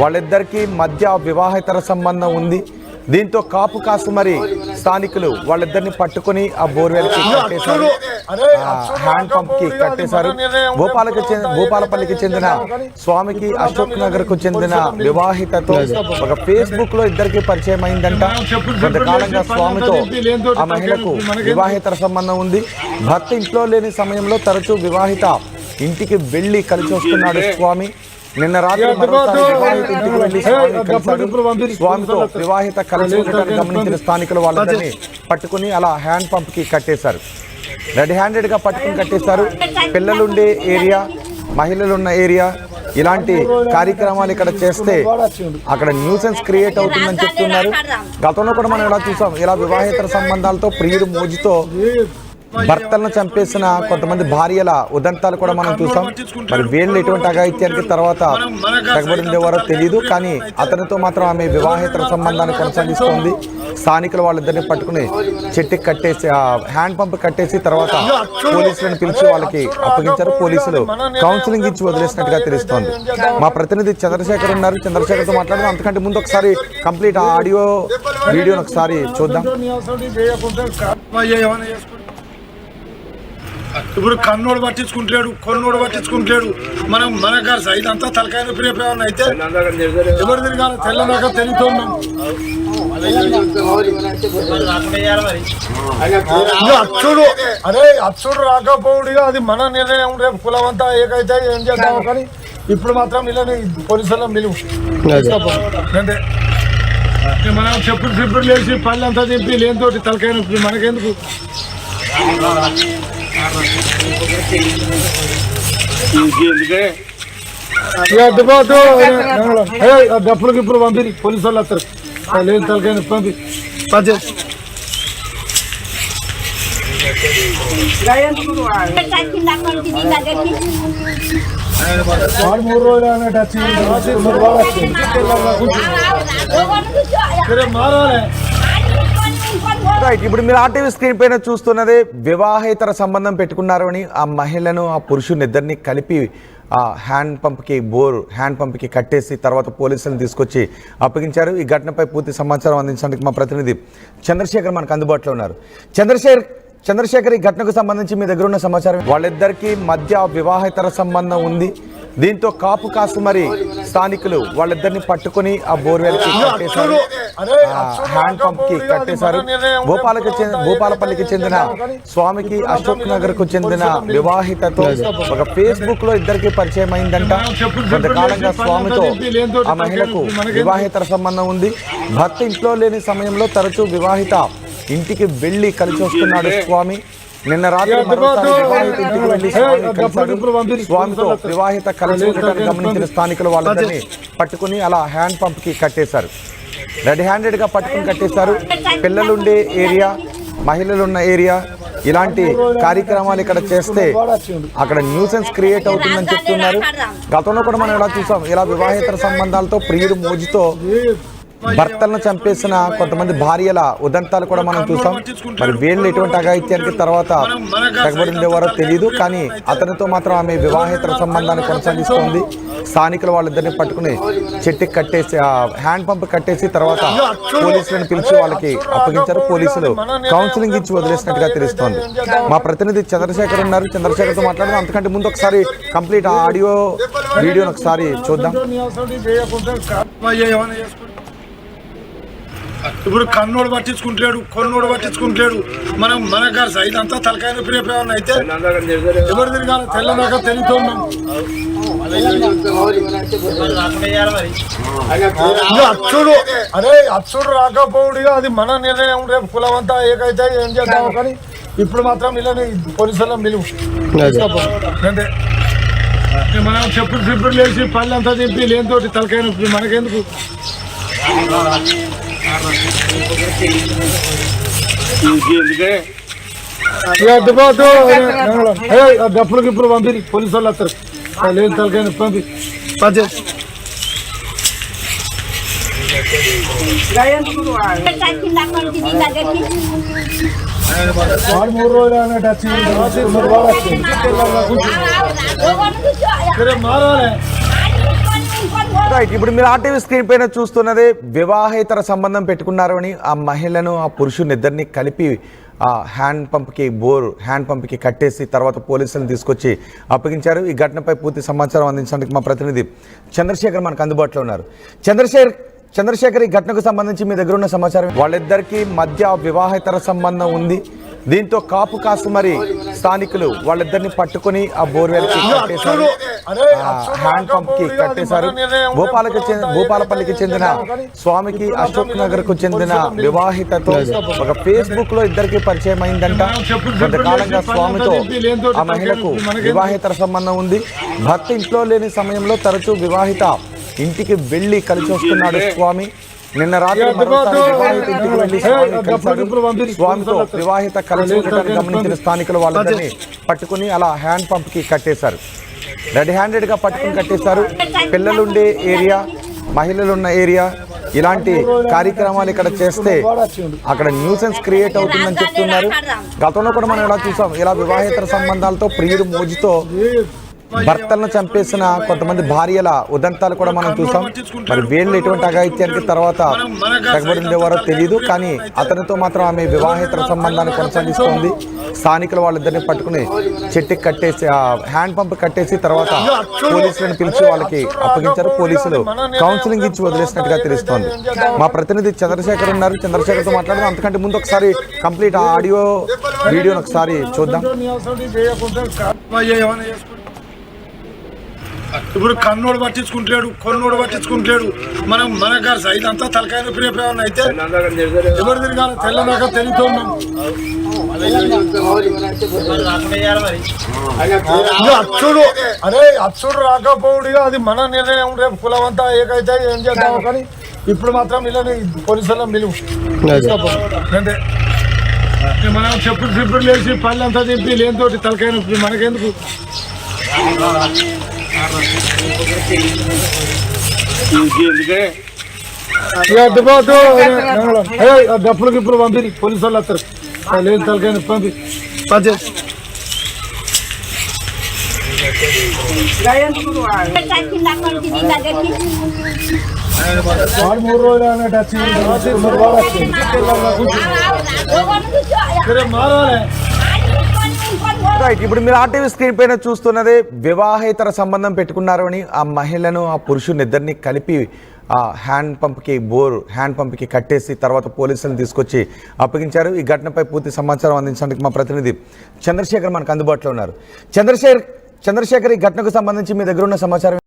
వాళ్ళిద్దరికీ మధ్య వివాహేతర సంబంధం ఉంది. దీంతో కాపు కాసు మరి స్థానికులు వాళ్ళిద్దరిని పట్టుకొని ఆ బోర్వెల్కి కట్టేశారు. హ్యాండ్ పంప్కి కట్టేశారు. భూపాలకు భూపాలపల్లికి చెందిన స్వామికి అశోక్ నగర్కు చెందిన వివాహితతో ఒక ఫేస్బుక్లో ఇద్దరికి పరిచయం అయిందంట. కొంతకాలంగా స్వామితో ఆ మహిళకు వివాహేతర సంబంధం ఉంది. భర్త ఇంట్లో లేని సమయంలో తరచూ వివాహిత ఇంటికి వెళ్ళి కలిసి వస్తున్నాడు స్వామి. నిన్న రాత్రి. స్వామితో వివాహిత కలిసి ఉండటాన్ని గమనించిన స్థానికులు వాళ్ళని పట్టుకుని అలా హ్యాండ్ పంప్కి కట్టేశారు. రెడ్ హ్యాండెడ్గా పట్టుకుని కట్టేశారు. పిల్లలుండే ఏరియా మహిళలున్న ఏరియా ఇలాంటి కార్యక్రమాలు ఇక్కడ చేస్తే అక్కడ న్యూసెన్స్ క్రియేట్ అవుతుందని చెప్తున్నారు. గతంలో కూడా మనం ఇలా చూసాం. ఇలా వివాహేతర సంబంధాలతో ప్రియుడు మోజుతో భర్తలను చంపేసిన కొంతమంది భార్యల ఉదంతాలు కూడా మనం చూసాం. మరి వీళ్ళు ఎటువంటి అఘాయిత్యానికి తర్వాత తెగబడి ఉండేవారో తెలియదు కానీ అతనితో మాత్రం ఆమె వివాహేతర సంబంధాన్ని కొనసాగిస్తోంది. స్థానికులు వాళ్ళిద్దరిని పట్టుకుని చెట్టుకి కట్టేసి ఆ హ్యాండ్ పంప్ కట్టేసి తర్వాత పోలీసులను పిలిచి వాళ్ళకి అప్పగించారు. పోలీసులు కౌన్సిలింగ్ ఇచ్చి వదిలేసినట్టుగా తెలుస్తోంది. మా ప్రతినిధి చంద్రశేఖర్ ఉన్నారు. చంద్రశేఖర్తో మాట్లాడదాం. అంతకంటే ముందు ఒకసారి కంప్లీట్ ఆడియో వీడియోని ఒకసారి చూద్దాం. ఇప్పుడు కన్నోడు పట్టించుకుంటాడు కొన్నోడు పట్టించుకుంటాడు మనం మన గారు ఇదంతా అంతా తలకాయ నొప్పి రేపు అయితే ఎవరు తిరగాలి? తెల్లదాకా తెలుగుతున్నాం అచ్చుడు అరే అచ్చుడు రాకపోవుడిగా అది మన నిర్ణయం. రేపు కులమంతా ఏకైతే ఏం చేద్దాం కానీ ఇప్పుడు మాత్రం ఇలానే పోలీసులను పిలువు. అంటే మనం చెప్పులు చెప్పులు లేచి పళ్ళంతా అంతా తిప్పి లేనితోటి తలకాయ నొప్పి మనకెందుకు? ఇక అడ్డుపోతూ ఏ, ఆ డప్పులు గిప్పులు పంపి పోలీసు వాళ్ళు వస్తారు ఆ లేని తలకాయ నొప్పి పంపి పంచే వాడు మూడు రోజులు అన్నట్టు వచ్చింది రాత్రి మూడు రోజులు వచ్చింది సరే మారాలి రైట్ ఇప్పుడు మీరు ఆర్టీవీ స్క్రీన్ పైన చూస్తున్నదే వివాహేతర సంబంధం పెట్టుకున్నారు అని ఆ మహిళను ఆ పురుషుని ఇద్దరిని కలిపి ఆ హ్యాండ్ పంప్కి బోర్ హ్యాండ్ పంప్కి కట్టేసి తర్వాత పోలీసులను తీసుకొచ్చి అప్పగించారు. ఈ ఘటనపై పూర్తి సమాచారం అందించడానికి మా ప్రతినిధి చంద్రశేఖర్ మనకు అందుబాటులో ఉన్నారు. చంద్రశేఖర్ చంద్రశేఖర్ ఈ ఘటనకు సంబంధించి మీ దగ్గర ఉన్న సమాచారం? వాళ్ళిద్దరికీ మధ్య వివాహేతర సంబంధం ఉంది. దీంతో కాపు కాసు మరి స్థానికులు వాళ్ళిద్దరిని పట్టుకొని ఆ బోర్వెల్కి కట్టేశారు. హ్యాండ్ పంప్కి కట్టేశారు. భూపాలకు చెందిన భూపాలపల్లికి చెందిన స్వామికి అశోక్ నగర్కు చెందిన వివాహితతో ఒక ఫేస్బుక్లో ఇద్దరికి పరిచయం అయిందంట. కొంతకాలంగా స్వామితో ఆ మహిళకు వివాహేతర సంబంధం ఉంది. భర్త ఇంట్లో లేని సమయంలో తరచూ వివాహిత ఇంటికి వెళ్ళి కలిసి వస్తున్నాడు స్వామి. నిన్న రాత్రి. స్వామితో వివాహిత కలిసి ఉండటాన్ని గమనించిన స్థానికులు వాళ్ళని పట్టుకుని అలా హ్యాండ్ పంప్కి కట్టేశారు. రెడ్ హ్యాండెడ్గా పట్టుకుని కట్టేశారు. పిల్లలుండే ఏరియా మహిళలున్న ఏరియా ఇలాంటి కార్యక్రమాలు ఇక్కడ చేస్తే అక్కడ న్యూసెన్స్ క్రియేట్ అవుతుందని చెప్తున్నారు. గతంలో కూడా మనం ఇలా చూసాం. ఇలా వివాహేతర సంబంధాలతో ప్రియుడు మోజుతో భర్తలను చంపేసిన కొంతమంది భార్యల ఉదంతాలు కూడా మనం చూసాం. మరి వీళ్ళు ఎటువంటి అఘాయిత్యానికి తర్వాత తెగబడి ఉండేవారో తెలియదు కానీ అతనితో మాత్రం ఆమె వివాహేతర సంబంధాన్ని కొనసాగిస్తోంది. స్థానికులు వాళ్ళిద్దరిని పట్టుకుని చెట్టుకి కట్టేసి ఆ హ్యాండ్ పంప్ కట్టేసి తర్వాత పోలీసులను పిలిచి వాళ్ళకి అప్పగించారు. పోలీసులు కౌన్సిలింగ్ ఇచ్చి వదిలేసినట్టుగా తెలుస్తోంది. మా ప్రతినిధి చంద్రశేఖర్ ఉన్నారు. చంద్రశేఖర్తో మాట్లాడదాం. అంతకంటే ముందు ఒకసారి కంప్లీట్ ఆడియో వీడియోని ఒకసారి చూద్దాం. ఇప్పుడు కన్నోడు పట్టించుకుంటాడు కొన్నోడు పట్టించుకుంటాడు మనం మన గారు సైడ్ తలకాయ నొప్పి రేపు అయితే ఎవరు తిరగాలి? తెల్లదాకా తెలుగుతున్నాం అచ్చుడు అరే అచ్చుడు రాకపోవుడిగా అది మన నిర్ణయం. రేపు కులమంతా ఏకైతే ఏం చేద్దాం కానీ ఇప్పుడు మాత్రం ఇలానే పోలీసులను పిలువు. అంటే మనం చెప్పులు చెప్పులు లేచి పళ్ళంతా అంతా తిప్పి లేనితోటి తలకాయ నొప్పి మనకెందుకు? ఇక అడ్డుపోతూ ఏ, ఆ డప్పులు గిప్పులు పంపి పోలీసు వాళ్ళు వస్తారు ఆ లేని తలకాయ నొప్పి పంపి పంచే వాడు మూడు రోజులు అన్నట్టు వచ్చింది రాత్రి మూడు రోజులు వచ్చింది సరే మారాలి రైట్ ఇప్పుడు మీరు ఆర్టీవీ స్క్రీన్ పైన చూస్తున్నదే వివాహేతర సంబంధం పెట్టుకున్నారు అని ఆ మహిళను ఆ పురుషుని ఇద్దరిని కలిపి ఆ హ్యాండ్ పంప్కి బోర్ హ్యాండ్ పంప్కి కట్టేసి తర్వాత పోలీసులను తీసుకొచ్చి అప్పగించారు. ఈ ఘటనపై పూర్తి సమాచారం అందించడానికి మా ప్రతినిధి చంద్రశేఖర్ మనకు అందుబాటులో ఉన్నారు. చంద్రశేఖర్ చంద్రశేఖర్ ఈ ఘటనకు సంబంధించి మీ దగ్గర ఉన్న సమాచారం? వాళ్ళిద్దరికీ మధ్య వివాహేతర సంబంధం ఉంది. దీంతో కాపు కాసు మరి స్థానికులు వాళ్ళిద్దరిని పట్టుకొని ఆ బోర్వెల్కి కట్టేశారు. హ్యాండ్ పంప్కి కట్టేశారు. భూపాలకు భూపాలపల్లికి చెందిన స్వామికి అశోక్ నగర్కు చెందిన వివాహితతో ఒక ఫేస్బుక్లో ఇద్దరికి పరిచయం అయిందంట. కొంతకాలంగా స్వామితో ఆ మహిళకు వివాహితర సంబంధం ఉంది. భర్త ఇంట్లో లేని సమయంలో తరచూ వివాహిత ఇంటికి వెళ్ళి కలిసి వస్తున్నాడు స్వామి. నిన్న రాత్రి స్వామితో వివాహిత కలిసి ఉండటాన్ని గమనించిన స్థానికులు వాళ్ళందరినీ పట్టుకుని అలా హ్యాండ్ పంప్కి కట్టేశారు. రెడ్ హ్యాండెడ్గా పట్టుకుని కట్టేశారు. పిల్లలుండే ఏరియా మహిళలు ఉన్న ఏరియా ఇలాంటి కార్యక్రమాలు ఇక్కడ చేస్తే అక్కడ న్యూసెన్స్ క్రియేట్ అవుతుందని చెప్తున్నారు. గతంలో కూడా మనం ఇలా చూసాం. ఇలా వివాహేతర సంబంధాలతో ప్రియుడు మోజుతో భర్తలను చంపేసిన కొంతమంది భార్యల ఉదంతాలు కూడా మనం చూసాం. మరి వీళ్ళు ఎటువంటి అఘాయిత్యానికి తర్వాత తెగబడి ఉండేవారో తెలియదు కానీ అతనితో మాత్రం ఆమె వివాహేతర సంబంధాన్ని కొనసాగిస్తోంది. స్థానికులు వాళ్ళిద్దరిని పట్టుకుని చెట్టుకి కట్టేసి ఆ హ్యాండ్ పంప్ కట్టేసి తర్వాత పోలీసులను పిలిచి వాళ్ళకి అప్పగించారు. పోలీసులు కౌన్సిలింగ్ ఇచ్చి వదిలేసినట్టుగా తెలుస్తోంది. మా ప్రతినిధి చంద్రశేఖర్ ఉన్నారు. చంద్రశేఖర్తో మాట్లాడదాం. అంతకంటే ముందు ఒకసారి కంప్లీట్ ఆ ఆడియో వీడియోని ఒకసారి చూద్దాం. ఇప్పుడు కన్నోడు పట్టించుకుంటలేడు కొన్నోడు పట్టించుకుంటలేడు. మనం మన గారు ఇదంతా తలకాయ నొప్పి రేపు ఏమన్నా అయితే ఎవరు తిరగాలి తెల్లదాకా తెలుగుతున్నాం ఇక అచ్చుడు అరే అచ్చుడు రాకపోవుడిగా అది మన నిర్ణయం. రేపు కులమంతా ఏకైతే ఏం చేద్దాం కానీ ఇప్పుడు మాత్రం వీళ్ళని పోలీసుల మిలువు. అంటే మనం చెప్పులు చెప్పులు లేచి పళ్ళంతా తిప్పి లేనితోటి తలకాయ నొప్పి మనకెందుకు? ఇక అడ్డుపోతూ ఏ, ఆ డప్పులు గిప్పులు పంపి పోలీసు వాళ్ళు వస్తారు ఆ, లేదు తలకాయ నొప్పి పంపి పంచే వాడు మూడు రోజులు అన్నట్టు వచ్చి మూడు వాడు వచ్చింది సరే మారాలి రైట్ ఇప్పుడు మీరు ఆర్టీవీ స్క్రీన్ పైన చూస్తున్నదే వివాహేతర సంబంధం పెట్టుకున్నారు అని ఆ మహిళను ఆ పురుషుని ఇద్దరిని కలిపి ఆ హ్యాండ్ పంప్కి బోర్ హ్యాండ్ పంప్కి కట్టేసి తర్వాత పోలీసులను తీసుకొచ్చి అప్పగించారు. ఈ ఘటనపై పూర్తి సమాచారం అందించడానికి మా ప్రతినిధి చంద్రశేఖర్ మనకు అందుబాటులో ఉన్నారు. చంద్రశేఖర్ చంద్రశేఖర్ ఈ ఘటనకు సంబంధించి మీ దగ్గర ఉన్న సమాచారం